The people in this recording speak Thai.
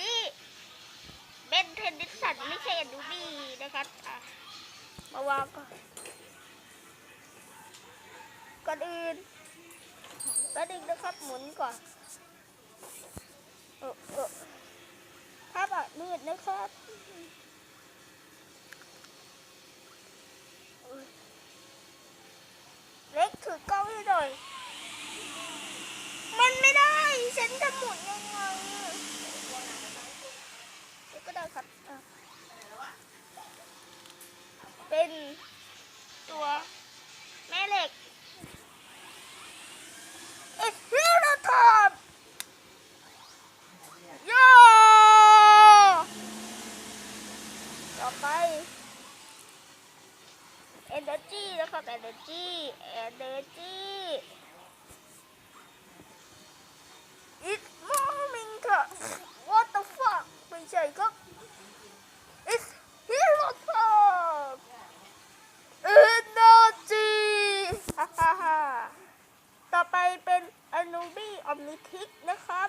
นี้เบนเทนนิสสันไม่ใช่อนูบี้นะครับอะมาวางก่อนก่อนอื่นก็ดึงนะครับหมุนก่อนเออเออภาพอาจมืดนะครับเล็กถือกล้องให้หน่อย มันไม่ได้ ฉันจะหมุนยังไงเดี๋ยวก็ได้ครับอะ เป็นตัวแม่เหล็กเอ็ดฮิโรทอปโยต่อไป Energy นะครับ Energy Energy It's morning ค่ะ What the fuck ไม่ใช่ครับ ฮ่าฮ่าต่อไปเป็น Anubi Omnitrix นะครับ